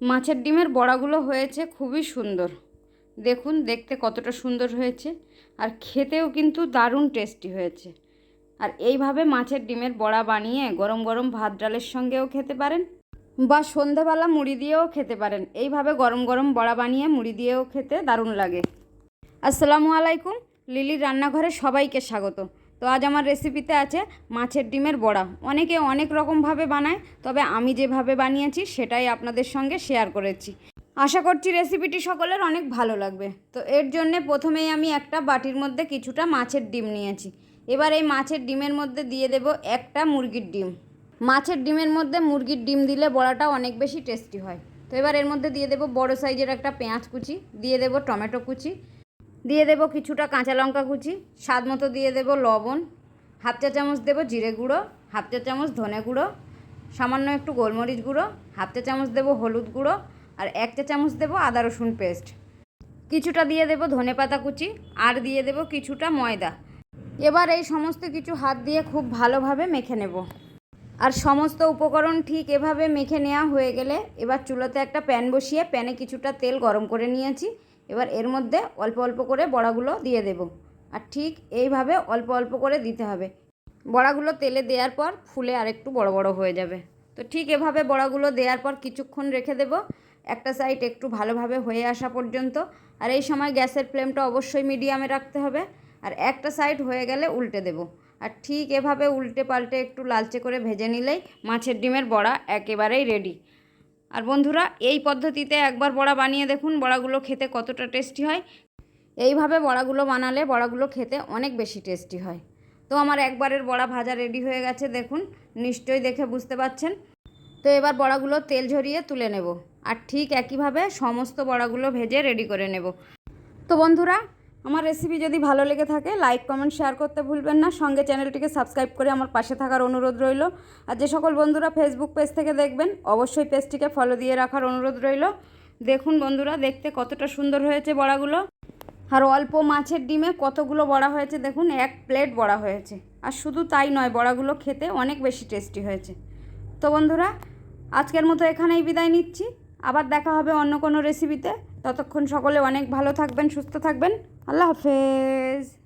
মাছের ডিমের বড়াগুলো হয়েছে খুবই সুন্দর। দেখুন, দেখতে কতটা সুন্দর হয়েছে। আর খেতেও কিন্তু দারুণ টেস্টি হয়েছে। আর এইভাবে মাছের ডিমের বড়া বানিয়ে গরম গরম ভাত ডালের সঙ্গেও খেতে পারেন বা সন্ধেবেলা মুড়ি দিয়েও খেতে পারেন। এইভাবে গরম গরম বড়া বানিয়ে মুড়ি দিয়েও খেতে দারুণ লাগে। আসসালামু আলাইকুম। লিলির রান্নাঘরে সবাইকে স্বাগত। তো আজ আমার রেসিপিতে আছে মাছের ডিমের বড়া। অনেকে অনেক রকমভাবে বানায়, তবে আমি যেভাবে বানিয়েছি সেটাই আপনাদের সঙ্গে শেয়ার করেছি। আশা করছি রেসিপিটি সকলের অনেক ভালো লাগবে। তো এর জন্যে প্রথমেই আমি একটা বাটির মধ্যে কিছুটা মাছের ডিম নিয়েছি। এবার এই মাছের ডিমের মধ্যে দিয়ে দেব একটা মুরগির ডিম। মাছের ডিমের মধ্যে মুরগির ডিম দিলে বড়াটা অনেক বেশি টেস্টি হয়। তো এবার এর মধ্যে দিয়ে দেবো বড় সাইজের একটা পেঁয়াজ কুচি, দিয়ে দেবো টমেটো কুচি দিয়ে দেবো কিছুটা কাঁচা লঙ্কা কুচি, স্বাদ মতো দিয়ে দেবো লবণ, হাফ চা চামচ দেবো জিরে গুঁড়ো, হাফ চা চামচ ধনে গুঁড়ো, সামান্য একটু গোলমরিচ গুঁড়ো, হাফ চা চামচ দেবো হলুদ গুঁড়ো আর এক চা চামচ দেবো আদা রসুন পেস্ট। কিছুটা দিয়ে দেবো ধনে পাতা কুচি আর দিয়ে দেবো কিছুটা ময়দা। এবার এই সমস্ত কিছু হাত দিয়ে খুব ভালোভাবে মেখে নেব। আর সমস্ত উপকরণ ঠিক এভাবে মেখে নেওয়া হয়ে গেলে এবার চুলোতে একটা প্যান বসিয়ে প্যানে কিছুটা তেল গরম করে নিয়েছি। এবার এর মধ্যে অল্প অল্প করে বড়াগুলো দিয়ে দেব। আর ঠিক এইভাবে অল্প অল্প করে দিতে হবে। বড়াগুলো তেলে দেওয়ার পর ফুলে আর একটু বড় বড় হয়ে যাবে। তো ঠিক এভাবে বড়াগুলো দেওয়ার পর কিছুক্ষণ রেখে দেব। একটা সাইড একটু ভালোভাবে হয়ে আসা পর্যন্ত। আর এই সময় গ্যাসের ফ্লেমটা অবশ্যই মিডিয়ামে রাখতে হবে। আর একটা সাইড হয়ে গেলে উল্টে দেব। আর ঠিক এভাবে উল্টে পাল্টে একটু লালচে করে ভেজে নিলেই মাছের ডিমের বড়া একেবারেই রেডি আর বন্ধুরা, এই পদ্ধতিতে একবার বড়া বানিয়ে দেখুন, বড়াগুলো খেতে কতটা টেস্টি হয়। এইভাবে বড়াগুলো বানালে বড়াগুলো খেতে অনেক বেশি টেস্টি হয়। তো আমার একবারের বড়া ভাজা রেডি হয়ে গেছে, দেখুন, নিশ্চয়ই দেখে বুঝতে পাচ্ছেন। তো এবার বড়াগুলো তেল ঝরিয়ে তুলে নেব। আর ঠিক একইভাবে সমস্ত বড়াগুলো ভেজে রেডি করে নেব। তো বন্ধুরা আমার রেসিপি যদি ভালো লেগে থাকে লাইক কমেন্ট শেয়ার করতে ভুলবেন না। সঙ্গে চ্যানেলটিকে সাবস্ক্রাইব করে আমার পাশে থাকার অনুরোধ রইল। আর যে সকল বন্ধুরা ফেসবুক পেজ থেকে দেখবেন, অবশ্যই পেজটিকে ফলো দিয়ে রাখার অনুরোধ রইল। দেখুন বন্ধুরা, দেখতে কতটা সুন্দর হয়েছে বড়াগুলো। আর অল্প মাছের ডিমে কতগুলো বড়া হয়েছে দেখুন, এক প্লেট বড়া হয়েছে। আর শুধু তাই নয়, বড়াগুলো খেতে অনেক বেশি টেস্টি হয়েছে। তো বন্ধুরা, আজকের মতো এখানেই বিদায় নিচ্ছি। আবার দেখা হবে অন্য কোনো রেসিপিতে ততক্ষণ সকলে অনেক ভালো থাকবেন সুস্থ থাকবেন। আল্লাহ হাফেজ।